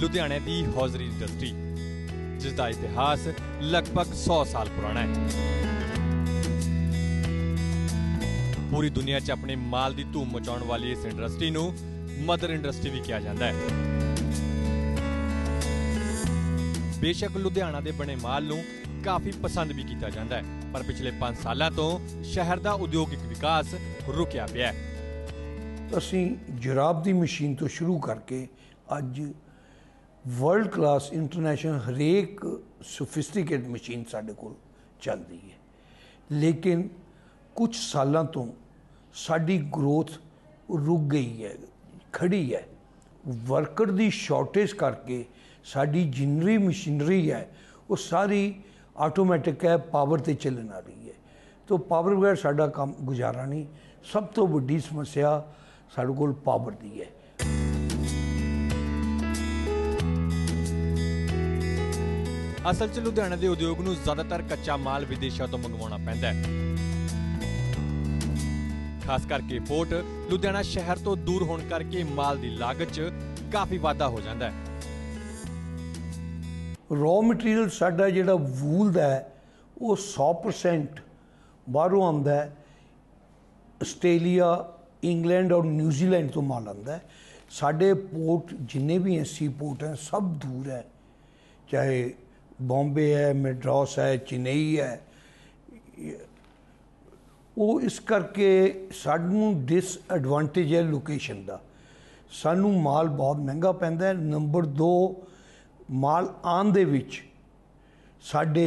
ਲੁਧਿਆਣੇ ਦੀ hosiery industry, ਜਿਸ ਦਾ ਇਤਿਹਾਸ ਲਗਭਗ 100 ਸਾਲ ਪੁਰਾਣਾ ਹੈ। ਪੂਰੀ ਦੁਨੀਆ 'ਚ ਆਪਣੇ ਮਾਲ ਦੀ ਧੂਮ ਮਚਾਉਣ ਵਾਲੀ ਇਸ ਇੰਡਸਟਰੀ ਨੂੰ ਮਦਰ ਇੰਡਸਟਰੀ ਵੀ ਕਿਹਾ ਜਾਂਦਾ ਹੈ। ਬੇਸ਼ੱਕ ਲੁਧਿਆਣਾ ਦੇ ਬਣੇ ਮਾਲ ਨੂੰ ਕਾਫੀ ਪਸੰਦ ਵੀ ਕੀਤਾ ਜਾਂਦਾ ਹੈ, ਪਰ ਪਿਛਲੇ 5 ਸਾਲਾਂ ਤੋਂ ਸ਼ਹਿਰ ਦਾ ਉਦਯੋਗਿਕ ਵਿਕਾਸ ਰੁਕਿਆ ਪਿਆ ਹੈ। ਅਸੀਂ ਜਰਾਬ ਦੀ ਮਸ਼ੀਨ ਤੋਂ ਸ਼ੁਰੂ ਕਰਕੇ ਅੱਜ ਵਰਲਡ ਕਲਾਸ ਇੰਟਰਨੈਸ਼ਨਲ ਹਰੇਕ ਸੋਫਿਸਟੀਕੇਟ ਮਸ਼ੀਨ ਸਾਡੇ ਕੋਲ ਚੱਲਦੀ ਹੈ। ਲੇਕਿਨ ਕੁਝ ਸਾਲਾਂ ਤੋਂ ਸਾਡੀ ਗਰੋਥ ਰੁਕ ਗਈ ਹੈ ਖੜੀ ਹੈ। ਵਰਕਰ ਦੀ ਸ਼ਾਰਟੇਜ ਕਰਕੇ ਸਾਡੀ ਜਿੰਨਰੀ ਮਸ਼ੀਨਰੀ ਹੈ, ਉਹ ਸਾਰੀ ਆਟੋਮੈਟਿਕ ਹੈ ਪਾਵਰ ਤੇ ਚੱਲਣ ਆ ਰਹੀ ਹੈ। ਤੋਂ ਪਾਵਰ ਬਗੈਰ ਸਾਡਾ ਕੰਮ ਗੁਜ਼ਾਰਾ ਨਹੀਂ। ਸਭ ਤੋਂ ਵੱਡੀ ਸਮੱਸਿਆ ਸਾਡੇ ਕੋਲ ਪਾਵਰ ਦੀ ਹੈ। ਅਸਲ 'ਚ ਲੁਧਿਆਣਾ ਦੇ ਉਦਯੋਗ ਨੂੰ ਜ਼ਿਆਦਾਤਰ ਕੱਚਾ ਮਾਲ ਵਿਦੇਸ਼ਾਂ ਤੋਂ ਮੰਗਵਾਉਣਾ ਪੈਂਦਾ ਹੈ। ਖਾਸ ਕਰਕੇ ਪੋਰਟ ਲੁਧਿਆਣਾ ਸ਼ਹਿਰ ਤੋਂ ਦੂਰ ਹੋਣ ਕਰਕੇ ਮਾਲ ਦੀ ਲਾਗਤ 'ਚ ਕਾਫੀ ਵਾਧਾ ਹੋ ਜਾਂਦਾ ਹੈ। ਰॉ ਮਟੀਰੀਅਲ ਸਾਡਾ ਜਿਹੜਾ ਵੂਲ ਦਾ ਹੈ, ਉਹ 100% ਬਾਹਰੋਂ ਆਉਂਦਾ ਹੈ। ਆਸਟ੍ਰੇਲੀਆ, ਇੰਗਲੈਂਡ ਔਰ ਨਿਊਜ਼ੀਲੈਂਡ ਤੋਂ ਮਾਲ ਆਉਂਦਾ ਹੈ। ਸਾਡੇ ਪੋਰਟ ਜਿੰਨੇ ਵੀ ਐਸੀ ਪੋਰਟ ਹੈ, ਸਭ ਦੂਰ ਹੈ। ਚਾਹੇ ਬੰਬੇ ਹੈ ਮੈਡਰਾਸ ਹੈ ਚੇਨਈ ਹੈ ਉਹ ਇਸ ਕਰਕੇ ਸਾਨੂੰ ਡਿਸਐਡਵਾਂਟੇਜ ਹੈ ਲੋਕੇਸ਼ਨ ਦਾ ਸਾਨੂੰ ਮਾਲ ਬਹੁਤ ਮਹਿੰਗਾ ਪੈਂਦਾ ਹੈ ਨੰਬਰ 2 ਮਾਲ ਆਉਣ ਦੇ ਵਿੱਚ ਸਾਡੇ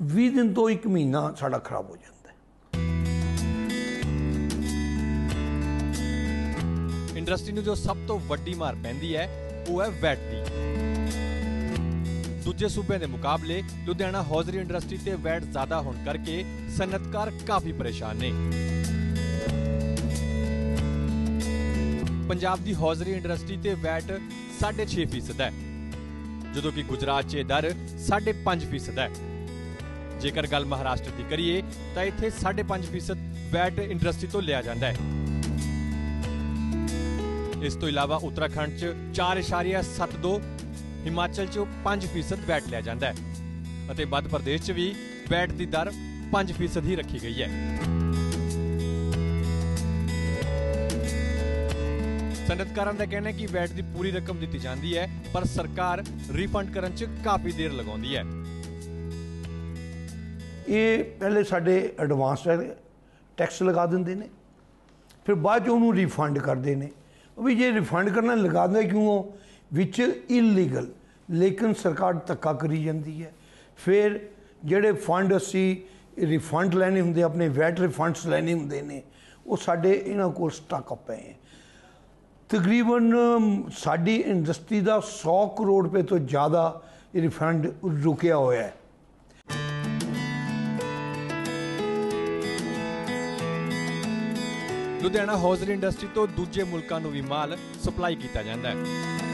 20 ਦਿਨ ਤੋਂ 1 ਮਹੀਨਾ ਸਾਡਾ ਖਰਾਬ ਹੋ ਜਾਂਦਾ ਇੰਡਸਟਰੀ ਨੂੰ ਜੋ ਸਭ ਤੋਂ ਵੱਡੀ ਮਾਰ ਪੈਂਦੀ ਹੈ ਉਹ ਹੈ ਵੈਟ ਦੀ ਦੂਜੇ ਸੂਬਿਆਂ ਦੇ ਮੁਕਾਬਲੇ ਲੁਧਿਆਣਾ ਹੌਜ਼ਰੀ ਇੰਡਸਟਰੀ ਤੇ ਵੈਟ ਜ਼ਿਆਦਾ ਹੋਣ ਕਰਕੇ ਸਨਅਤਕਾਰ ਕਾਫੀ ਪਰੇਸ਼ਾਨ ਨੇ। ਪੰਜਾਬ ਦੀ ਹੌਜ਼ਰੀ ਇੰਡਸਟਰੀ ਤੇ ਵੈਟ 6.5% ਹੈ, ਜਦੋਂ ਕਿ ਗੁਜਰਾਤ 'ਚ ਇਹ ਦਰ 5.5% ਹੈ। ਜੇਕਰ ਗੱਲ ਮਹਾਰਾਸ਼ਟਰ ਦੀ ਕਰੀਏ, ਤਾਂ ਇੱਥੇ 5.5% ਵੈਟ ਇੰਡਸਟਰੀ ਤੋਂ ਲਿਆ ਜਾਂਦਾ ਹੈ। ਇਸ ਤੋਂ ਇਲਾਵਾ ਉੱਤਰਾਖੰਡ 'ਚ 4.72 ਹਿਮਾਚਲ 'ਚ 5% ਵੈਟ ਲਿਆ ਜਾਂਦਾ ਹੈ ਅਤੇ ਮੱਧ ਪ੍ਰਦੇਸ਼ 'ਚ ਵੀ ਵੈਟ ਦੀ ਦਰ 5% ਹੀ ਰੱਖੀ ਗਈ ਹੈ। ਸਨਅਤਕਾਰਾਂ ਦਾ ਕਹਿਣਾ ਹੈ ਕਿ ਵੈਟ ਦੀ ਪੂਰੀ ਰਕਮ ਦਿੱਤੀ ਜਾਂਦੀ ਹੈ, ਪਰ ਸਰਕਾਰ ਰਿਫੰਡ ਕਰਨ 'ਚ ਕਾਫੀ ਦੇਰ ਲਗਾਉਂਦੀ ਹੈ। ਇਹ ਪਹਿਲੇ ਸਾਡੇ ਐਡਵਾਂਸ ਟੈਕਸ ਲਗਾ ਦਿੰਦੇ ਨੇ, ਫਿਰ ਬਾਅਦ ਚ ਉਹਨੂੰ ਰਿਫੰਡ ਕਰਦੇ ਨੇ। ਉਹ ਵੀ ਜੇ ਰਿਫੰਡ ਕਰਨਾ ਲਗਾ ਦਿੰਦੇ, ਕਿਉਂ? ਉਹ ਵਿੱਚ ਇਲੀਗਲ ਲੇਕਿਨ ਸਰਕਾਰ ਧੱਕਾ ਕਰੀ ਜਾਂਦੀ ਹੈ। ਫਿਰ ਜਿਹੜੇ ਫੰਡ ਅਸੀਂ ਰਿਫੰਡ ਲੈਣੇ ਹੁੰਦੇ, ਆਪਣੇ ਵੈਟ ਰਿਫੰਡਸ ਲੈਣੇ ਹੁੰਦੇ ਨੇ, ਉਹ ਸਾਡੇ ਇਹਨਾਂ ਕੋਲ ਸਟਕ ਪਏ ਹੈ। ਤਕਰੀਬਨ ਸਾਡੀ ਇੰਡਸਟਰੀ ਦਾ 100 ਕਰੋੜ ਰੁਪਏ ਤੋਂ ਜ਼ਿਆਦਾ ਰਿਫੰਡ ਰੁਕਿਆ ਹੋਇਆ ਹੈ। ਲੁਧਿਆਣਾ ਹੌਜ਼ਰੀ ਇੰਡਸਟਰੀ ਤੋਂ ਦੂਜੇ ਮੁਲਕਾਂ ਨੂੰ ਵੀ ਮਾਲ ਸਪਲਾਈ ਕੀਤਾ ਜਾਂਦਾ ਹੈ।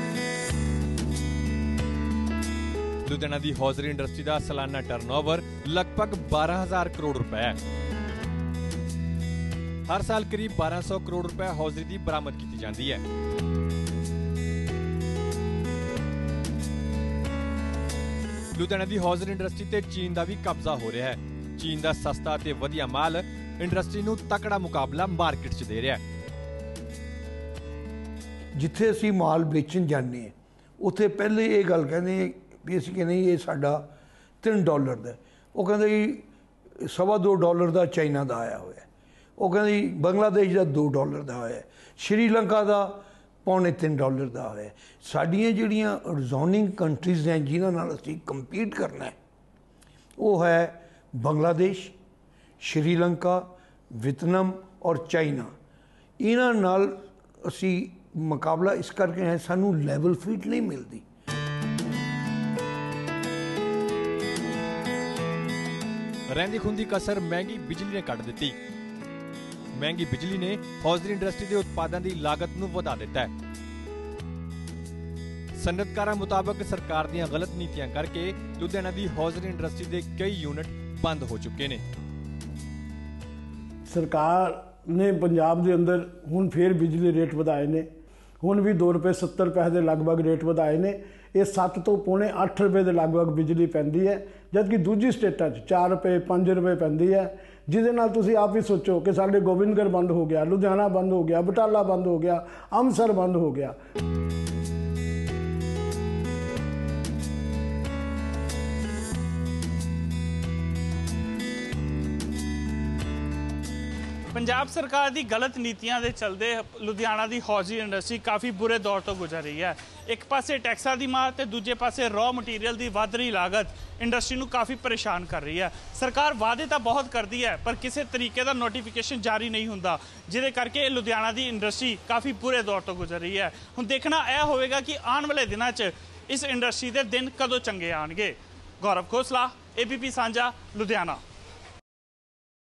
ਲੁਧਿਆਣਾ ਦੀ ਹੌਜ਼ਰੀ ਇੰਡਸਟਰੀ ਦਾ ਸਾਲਾਨਾ ਟਰਨਓਵਰ ਲਗਭਗ 12000 ਕਰੋੜ ਰੁਪਏ ਹੈ। ਹਰ ਸਾਲ ਕਰੀਬ 1200 ਕਰੋੜ ਰੁਪਏ ਹੌਜ਼ਰੀ ਦੀ ਬਰਾਮਦ ਕੀਤੀ ਜਾਂਦੀ ਹੈ। ਲੁਧਿਆਣਾ ਦੀ ਹੌਜ਼ਰੀ ਇੰਡਸਟਰੀ ਤੇ ਚੀਨ ਦਾ ਵੀ ਕਬਜ਼ਾ ਹੋ ਰਿਹਾ ਹੈ। ਚੀਨ ਦਾ ਸਸਤਾ ਤੇ ਵਧੀਆ ਮਾਲ ਇੰਡਸਟਰੀ ਨੂੰ ਤਕੜਾ ਮੁਕਾਬਲਾ ਮਾਰਕੀਟ 'ਚ ਦੇ ਰਿਹਾ ਹੈ। ਜਿੱਥੇ ਅਸੀਂ ਮਾਲ ਵੇਚਣ ਜਾਂਦੇ ਹਾਂ, ਉੱਥੇ ਪਹਿਲੇ ਇਹ ਗੱਲ ਕਹਿੰਦੇ ਵੀ ਅਸੀਂ ਕਹਿੰਦੇ ਇਹ ਸਾਡਾ 3 ਡਾਲਰ ਦਾ ਉਹ ਕਹਿੰਦੇ ਜੀ ਸਵਾ ਦੋ ਡਾਲਰ ਦਾ ਚਾਈਨਾ ਦਾ ਆਇਆ ਹੋਇਆ ਉਹ ਕਹਿੰਦੇ ਬੰਗਲਾਦੇਸ਼ ਦਾ 2 ਡਾਲਰ ਦਾ ਹੋਇਆ ਸ਼੍ਰੀਲੰਕਾ ਦਾ ਪੌਣੇ 3 ਡਾਲਰ ਦਾ ਹੋਇਆ ਸਾਡੀਆਂ ਜਿਹੜੀਆਂ ਰਿਜ਼ੋਨਿੰਗ ਕੰਟਰੀਜ਼ ਨੇ ਜਿਨ੍ਹਾਂ ਨਾਲ ਅਸੀਂ ਕੰਪੀਟ ਕਰਨਾ ਹੈ, ਉਹ ਹੈ ਬੰਗਲਾਦੇਸ਼, ਸ਼੍ਰੀਲੰਕਾ, ਵਿਤਨਮ ਔਰ ਚਾਈਨਾ। ਇਹਨਾਂ ਨਾਲ ਅਸੀਂ ਮੁਕਾਬਲਾ ਇਸ ਕਰਕੇ ਹੈ, ਸਾਨੂੰ ਲੈਵਲ ਫੀਟ ਨਹੀਂ ਮਿਲਦੀ। ਰਹਿੰਦੀ ਖੁੰਦੀ ਕਸਰ ਮਹਿੰਗੀ ਬਿਜਲੀ ਨੇ ਕੱਢ ਦਿੱਤੀ। ਮਹਿੰਗੀ ਬਿਜਲੀ ਨੇ ਹੌਜ਼ਰੀ ਇੰਡਸਟਰੀ ਦੇ ਉਤਪਾਦਾਂ ਦੀ ਲਾਗਤ ਨੂੰ ਵਧਾ ਦਿੱਤਾ ਹੈ। ਸਨਅਤਕਾਰਾਂ ਮੁਤਾਬਕ ਸਰਕਾਰ ਦੀਆਂ ਗਲਤ ਨੀਤੀਆਂ ਕਰਕੇ ਲੁਧਿਆਣਾ ਦੀ ਹੌਜ਼ਰੀ ਇੰਡਸਟਰੀ ਦੇ ਕਈ ਯੂਨਿਟ ਬੰਦ ਹੋ ਚੁੱਕੇ ਨੇ। ਸਰਕਾਰ ਨੇ ਪੰਜਾਬ ਦੇ ਅੰਦਰ ਹੁਣ ਫੇਰ ਬਿਜਲੀ ਰੇਟ ਵਧਾਏ ਨੇ। ਹੁਣ ਵੀ 2 ਰੁਪਏ 70 ਪੈਸੇ ਦੇ ਲਗਭਗ ਰੇਟ ਵਧਾਏ ਨੇ। ਇਹ 7 ਤੋਂ ਪੌਣੇ 8 ਰੁਪਏ ਦੇ ਲਗਭਗ ਬਿਜਲੀ ਪੈਂਦੀ ਹੈ, ਜਦਕਿ ਦੂਜੀ ਸਟੇਟਾਂ 'ਚ 4 ਰੁਪਏ 5 ਰੁਪਏ ਪੈਂਦੀ ਹੈ। ਜਿਹਦੇ ਨਾਲ ਤੁਸੀਂ ਆਪ ਹੀ ਸੋਚੋ ਕਿ ਸਾਡੇ ਗੋਬਿੰਦਗੜ੍ਹ ਬੰਦ ਹੋ ਗਿਆ, ਲੁਧਿਆਣਾ ਬੰਦ ਹੋ ਗਿਆ, ਬਟਾਲਾ ਬੰਦ ਹੋ ਗਿਆ, ਅੰਮ੍ਰਿਤਸਰ ਬੰਦ ਹੋ ਗਿਆ। ਪੰਜਾਬ ਸਰਕਾਰ ਦੀ ਗਲਤ ਨੀਤੀਆਂ ਦੇ ਚਲਦੇ ਲੁਧਿਆਣਾ ਦੀ ਹੌਜ਼ੀ ਇੰਡਸਟਰੀ ਕਾਫੀ ਬੁਰੇ ਦੌਰ ਤੋਂ ਗੁਜ਼ਰ ਰਹੀ ਹੈ। ਇੱਕ ਪਾਸੇ ਟੈਕਸਾਂ ਦੀ ਮਾਰ ਤੇ ਦੂਜੇ ਪਾਸੇ ਰॉ ਮਟੀਰੀਅਲ ਦੀ ਵੱਧ ਰਹੀ ਲਾਗਤ ਇੰਡਸਟਰੀ ਨੂੰ ਕਾਫੀ ਪਰੇਸ਼ਾਨ ਕਰ ਰਹੀ ਹੈ। ਸਰਕਾਰ ਵਾਅਦੇ ਤਾਂ ਬਹੁਤ ਕਰਦੀ ਹੈ, ਪਰ ਕਿਸੇ ਤਰੀਕੇ ਦਾ ਨੋਟੀਫਿਕੇਸ਼ਨ ਜਾਰੀ ਨਹੀਂ ਹੁੰਦਾ, ਜਿਹਦੇ ਕਰਕੇ ਇਹ ਲੁਧਿਆਣਾ ਦੀ ਇੰਡਸਟਰੀ ਕਾਫੀ ਬੁਰੇ ਦੌਰ ਤੋਂ ਗੁਜ਼ਰ ਰਹੀ ਹੈ। ਹੁਣ ਦੇਖਣਾ ਇਹ ਹੋਵੇਗਾ ਕਿ ਆਉਣ ਵਾਲੇ ਦਿਨਾਂ 'ਚ ਇਸ ਇੰਡਸਟਰੀ ਦੇ ਦਿਨ ਕਦੋਂ ਚੰਗੇ ਆਣਗੇ ਗੌਰਵ ਖੋਸਲਾ ਏਬੀਪੀ ਸਾਂਝਾ, ਲੁਧਿਆਣਾ।